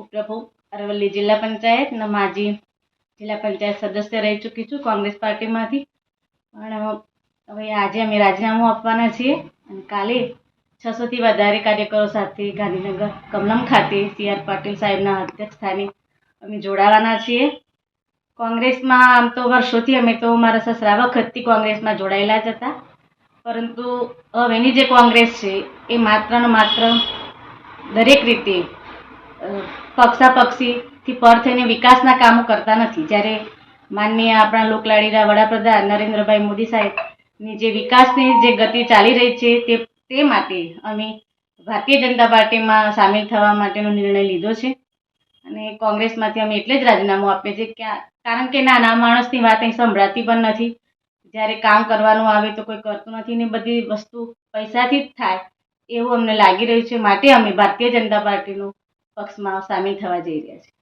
ઉપપ્રમુખ અરવલ્લી જિલ્લા પંચાયતના માજી જિલ્લા પંચાયત સદસ્ય રહી ચૂકી છું કોંગ્રેસ પાર્ટીમાંથી. પણ હવે આજે અમે રાજીનામું આપવાના છીએ અને કાલે છસોથી વધારે કાર્યકરો સાથે ગાંધીનગર કમલમ ખાતે સી આર પાટીલ સાહેબના અધ્યક્ષ સ્થાને અમે જોડાવાના છીએ. કોંગ્રેસમાં આમ તો વર્ષોથી અમે તો મારા સસરા વખતથી કોંગ્રેસમાં જોડાયેલા જ હતા. પરંતુ હવેની જે કોંગ્રેસ છે, એ માત્ર ને માત્ર દરેક રીતે અ, પક્ષાપક્ષીથી પર થઈને વિકાસના કામો કરતા નથી. જ્યારે માનનીય આપણા લોકલાડીના વડાપ્રધાન નરેન્દ્રભાઈ મોદી સાહેબની જે વિકાસની જે ગતિ ચાલી રહી છે તે તે માટે અમે ભારતીય જનતા પાર્ટીમાં સામેલ થવા માટેનો નિર્ણય લીધો છે. અને કોંગ્રેસમાંથી અમે એટલે જ રાજીનામું આપીએ છીએ કે કારણ કે નાના માણસની વાત અહીં સંભળાતી પણ નથી. જ્યારે કામ કરવાનું આવે તો કોઈ કરતું નથી ને બધી વસ્તુ પૈસાથી જ થાય એવું અમને લાગી રહ્યું છે. માટે અમે ભારતીય જનતા પાર્ટીનો પક્ષમાં સામેલ થવા જઈ રહ્યા છીએ